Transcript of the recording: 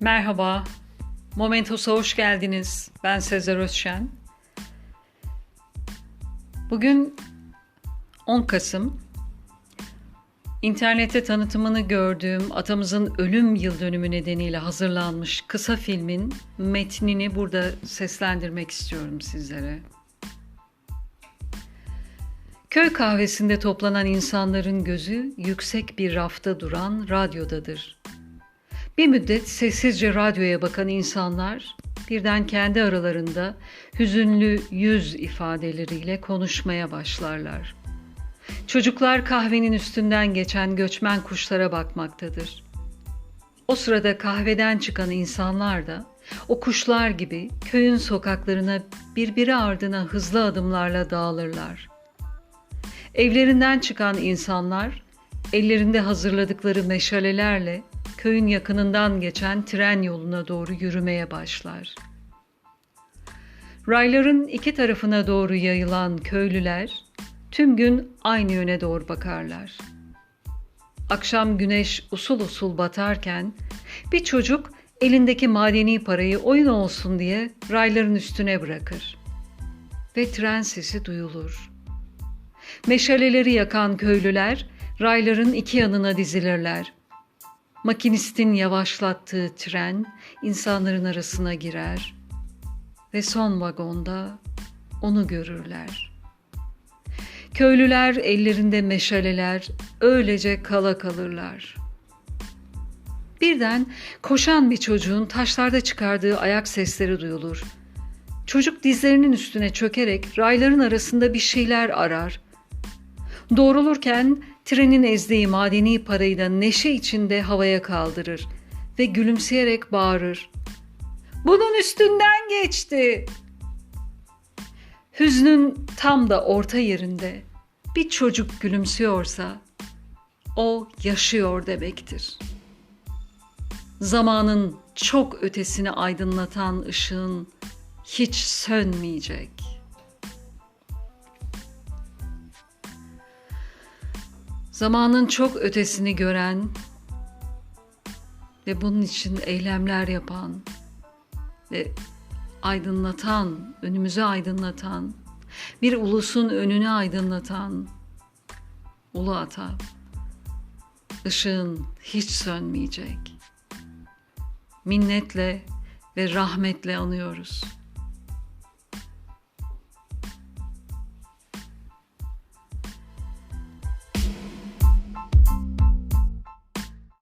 Merhaba, Momentos'a hoş geldiniz. Ben Sezer Özşen. Bugün 10 Kasım. İnternette tanıtımını gördüğüm atamızın ölüm yıl dönümü nedeniyle hazırlanmış kısa filmin metnini burada seslendirmek istiyorum sizlere. Köy kahvesinde toplanan insanların gözü yüksek bir rafta duran radyodadır. Bir müddet sessizce radyoya bakan insanlar birden kendi aralarında hüzünlü yüz ifadeleriyle konuşmaya başlarlar. Çocuklar kahvenin üstünden geçen göçmen kuşlara bakmaktadır. O sırada kahveden çıkan insanlar da o kuşlar gibi köyün sokaklarına birbiri ardına hızlı adımlarla dağılırlar. Evlerinden çıkan insanlar ellerinde hazırladıkları meşalelerle köyün yakınından geçen tren yoluna doğru yürümeye başlar. Rayların iki tarafına doğru yayılan köylüler tüm gün aynı yöne doğru bakarlar. Akşam güneş usul usul batarken bir çocuk elindeki madeni parayı oyun olsun diye rayların üstüne bırakır. Ve tren sesi duyulur. Meşaleleri yakan köylüler rayların iki yanına dizilirler. Makinistin yavaşlattığı tren insanların arasına girer ve son vagonda onu görürler. Köylüler ellerinde meşaleler öylece kala kalırlar. Birden koşan bir çocuğun taşlarda çıkardığı ayak sesleri duyulur. Çocuk dizlerinin üstüne çökerek rayların arasında bir şeyler arar. Doğrulurken trenin ezdiği madeni parayı da neşe içinde havaya kaldırır ve gülümseyerek bağırır. Bunun üstünden geçti. Hüznün tam da orta yerinde bir çocuk gülümsüyorsa o yaşıyor demektir. Zamanın çok ötesini aydınlatan ışığın hiç sönmeyecek. Zamanın çok ötesini gören ve bunun için eylemler yapan ve aydınlatan, önümüzü aydınlatan, bir ulusun önünü aydınlatan Ulu Ata, ışığın hiç sönmeyecek. Minnetle ve rahmetle anıyoruz.''